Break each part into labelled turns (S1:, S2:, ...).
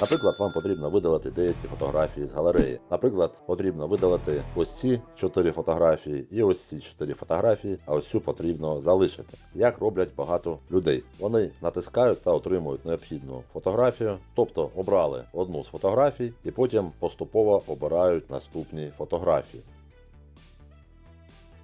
S1: Наприклад, вам потрібно видалити деякі фотографії з галереї. Наприклад, потрібно видалити ось ці чотири фотографії і ось ці чотири фотографії, а ось цю потрібно залишити. Як роблять багато людей. Вони натискають та отримують необхідну фотографію, тобто обрали одну з фотографій і потім поступово обирають наступні фотографії.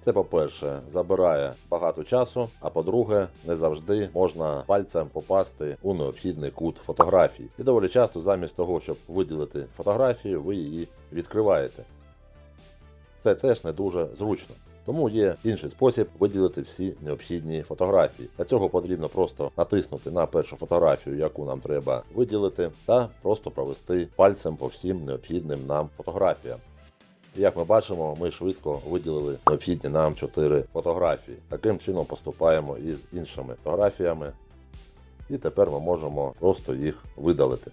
S1: Це, по-перше, забирає багато часу, а по-друге, не завжди можна пальцем попасти у необхідний кут фотографії. І доволі часто, замість того, щоб виділити фотографію, ви її відкриваєте. Це теж не дуже зручно. Тому є інший спосіб виділити всі необхідні фотографії. Для цього потрібно просто натиснути на першу фотографію, яку нам треба виділити, та просто провести пальцем по всім необхідним нам фотографіям. Як ми бачимо, ми швидко виділили необхідні нам 4 фотографії. Таким чином поступаємо і з іншими фотографіями. І тепер ми можемо просто їх видалити.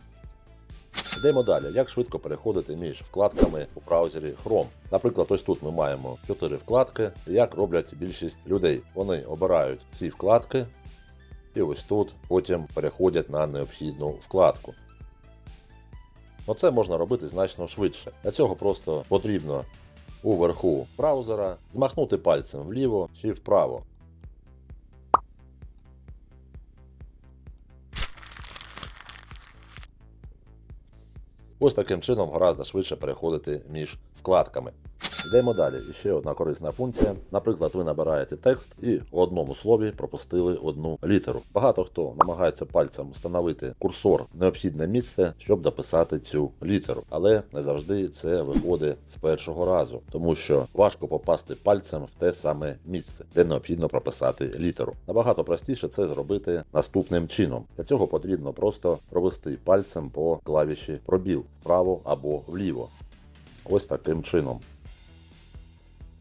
S1: Йдемо далі. Як швидко переходити між вкладками у браузері Chrome. Наприклад, ось тут ми маємо 4 вкладки. Як роблять більшість людей. Вони обирають ці вкладки, і ось тут потім переходять на необхідну вкладку. Ну це можна робити значно швидше. Для цього просто потрібно уверху браузера змахнути пальцем вліво чи вправо. Ось таким чином гораздо швидше переходити між вкладками. Йдемо далі. І ще одна корисна функція. Наприклад, ви набираєте текст і у одному слові пропустили одну літеру. Багато хто намагається пальцем встановити курсор в необхідне місце, щоб дописати цю літеру. Але не завжди це виходить з першого разу, тому що важко попасти пальцем в те саме місце, де необхідно прописати літеру. Набагато простіше це зробити наступним чином. Для цього потрібно просто провести пальцем по клавіші пробіл вправо або вліво. Ось таким чином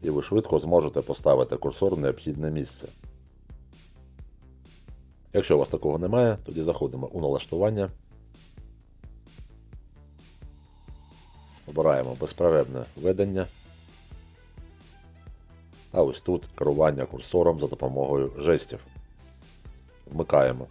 S1: і ви швидко зможете поставити курсор в необхідне місце. Якщо у вас такого немає, тоді заходимо у налаштування. Обираємо безперервне ведення. А ось тут керування курсором за допомогою жестів. Вмикаємо.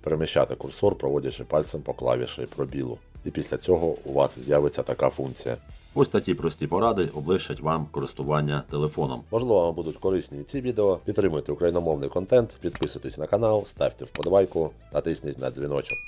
S1: Переміщати курсор, проводячи пальцем по клавіші пробілу. І після цього у вас з'явиться така функція. Ось такі прості поради облегшать вам користування телефоном. Можливо, вам будуть корисні ці відео. Підтримуйте україномовний контент, підписуйтесь на канал, ставте вподобайку, натисніть на дзвіночок.